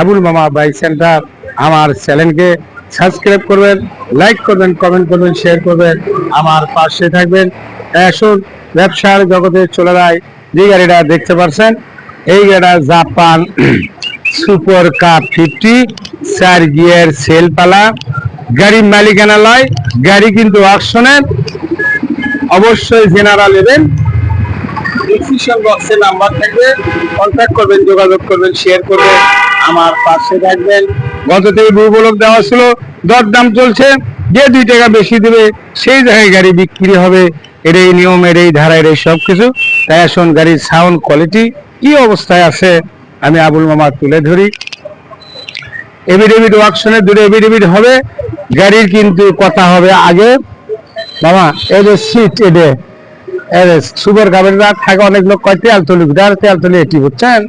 আবুল মামা bike centre. আমার চ্যানেলকে সাবস্ক্রাইব করবেন, লাইক করবেন, কমেন্ট করবেন, শেয়ার করবেন। আমার পাশে থাকবেন এখন ব্যবসার জগতে চলে যায় যে গাড়িটা দেখতে পাচ্ছেন এই গাড়িটা জাপান সুপার কাপ ফিফটি, চার গিয়ার সেল পালা গাড়ির মালিকানা লয় গাড়ি কিন্তু অকশনের অবশ্যই জেনারা নেবেন ডিসক্রিপশন বক্সে নাম্বার থাকবে। কন্ট্যাক্ট করবেন, যোগাযোগ করবেন শেয়ার করবেন। আমার পাশে থাকবেন। গত থেকে দুর্বলক দেওয়া ছিল দর দাম চলছে, যে দুই টাকা বেশি দেবে, সেই জায়গায় গাড়ি বিক্রি হবে। এর এই নিয়ম এর এই ধারা এর এই সব কিছু তাই আসুন, গাড়ির সাউন্ড কোয়ালিটি কি অবস্থায় আছে, আমি আবুল মামা তুলে ধরি। এভিডেভিড ওয়াকশনে দুটো এভিডেভিড হবে, গাড়ির কিন্তু কথা হবে আগে। মামা যে সিট এডে সুপার কাপড় থাকে অনেক লোক কয় তেল তুলি আর তেল তুলি এটি, বুঝছেন?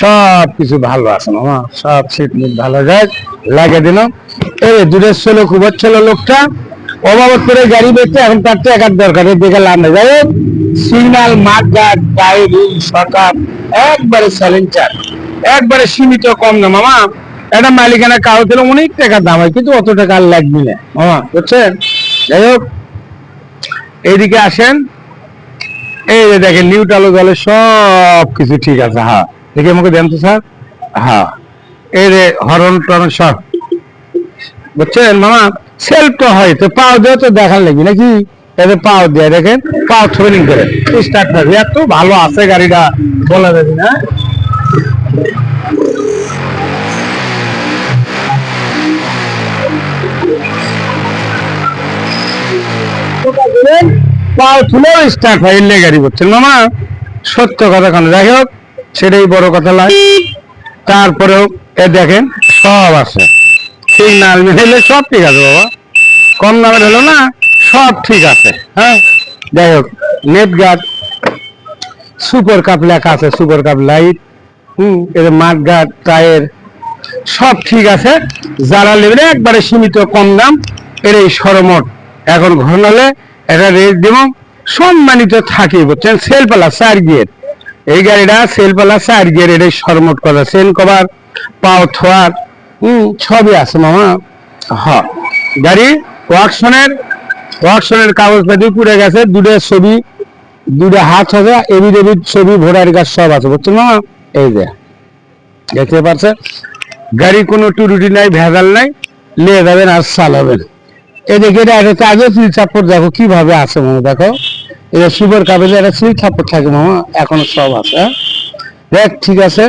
সব কিছু ভালো আছে মামা সব সিট মিট ভালো যায় লাগে দিল এই দূরের ছিল খুব ছিল লোকটা। অবাবত করে গাড়ি বেচতে এখন তার টাকার দরকার, এর দিকে লাভ নেই। যাই সিগন্যাল মাঠ গার্ড টাইল সরকার একবারে স্যালেঞ্চার একবারে সীমিত কম না, মামা। একটা মালিকানা কাগজ দিলে অনেক টাকা দাম হয়, কিন্তু অত টাকা আর লাগবে না, মামা, বুঝছেন? যাই হোক, এইদিকে আসেন। এই দেখেন নিউট্রাল জলে সব কিছু ঠিক আছে হ্যাঁ। দেখে আমাকে দেন তো স্যার। হ্যাঁ। এই যে হরন টরন সব। বুঝছেন মামা? সেলফ তো হয় তো পাও দিয়ে তো দেখার লাগবে নাকি? এতে পাও দিয়ে দেখেন পাও থ্রোলিং করে। স্টার্ট থাকবে এত ভালো আছে গাড়িটা বলা যাবে না। পাও তুলেও স্টার্ট হয় এলে গাড়ি করছেন মামা? সত্য কথা কেন? যাই হোক। সেটাই বড় কথা লাগে তারপরেও এ দেখেন, সব আছে। সিগনাল মিলে সব ঠিক আছে বাবা। কম দামের হলো না, সব ঠিক আছে হ্যাঁ? যাই হোক নেট গার্ড সুপার কাপ লেখা আছে সুপার কাপ লাইট হুম এর মাঠ গার্ড টায়ার সব ঠিক আছে। যারা নেবেন, একবারে সীমিত কম দাম এর এই সরমট। এখন ঘর নালে এটা রেট দিব। সম্মানিত থাকি, বুঝছেন? সেল পালা চার গিয়ের এই গাড়িটা সেল পালা চার গিয়ের এটা সরমট করা সেল কভার পাও থোয়ার হম সবই আছে মামা। হ গাড়ি ওয়াকশনের ওয়াকশনের কাগজপাতি পুড়ে গেছে দুটো ছবি দুটো হাত হবে এবিড এবিড ছবি ভোটার কাজ সব আছে বুঝছেন মামা? এই যে দেখতে পারছেন গাড়ি কোনো টুরুটি নাই ভেজাল নাই নিয়ে যাবেন আর চালাবেন। এদিকে এটা আগে সিল চাপড় দেখো কীভাবে আছে মামা দেখো। এটা সুপার কাবেলে একটা থাকে মামা, এখনও সব আছে হ্যাঁ? দেখ, ঠিক আছে।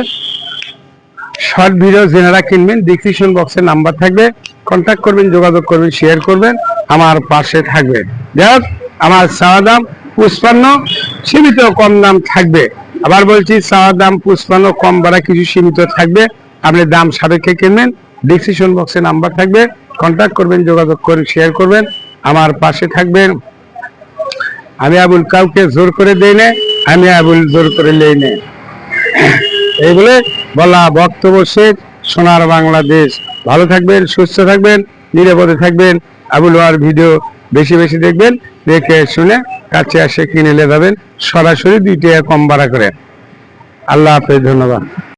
শর্ট ভিডিও যেনারা কিনবেন ডিসক্রিপশন বক্সে নাম্বার থাকবে। কন্ট্যাক্ট করবেন, যোগাযোগ করবেন শেয়ার করবেন, আমার পাশে থাকবেন। দেখ আমার চাওয়া দাম পুষ্পান্ন সীমিত কম দাম থাকবে। আবার বলছি, চাওয়া দাম পুষ্পান্ন কম বাড়া কিছু সীমিত থাকবে। আপনি দাম সাপেক্ষে কিনবেন ডিসক্রিপশন বক্সে নাম্বার থাকবে। কন্ট্যাক্ট করবেন, যোগাযোগ করে শেয়ার করবেন, আমার পাশে থাকবেন। আমি আবুল কাউকে জোর করে দেই না আমি আবুল জোর করে লেই না এই বলে বলা বক্তব্য শেষ। সোনার বাংলাদেশ। ভালো থাকবেন, সুস্থ থাকবেন, নিরাপদে থাকবেন। আবুল ওয়ার ভিডিও বেশি বেশি দেখবেন, দেখে শুনে কাছে আসে কিনে নিয়ে যাবেন। সরাসরি দুইটা কম ভাড়া করে। আল্লাহ হাফেজ, ধন্যবাদ।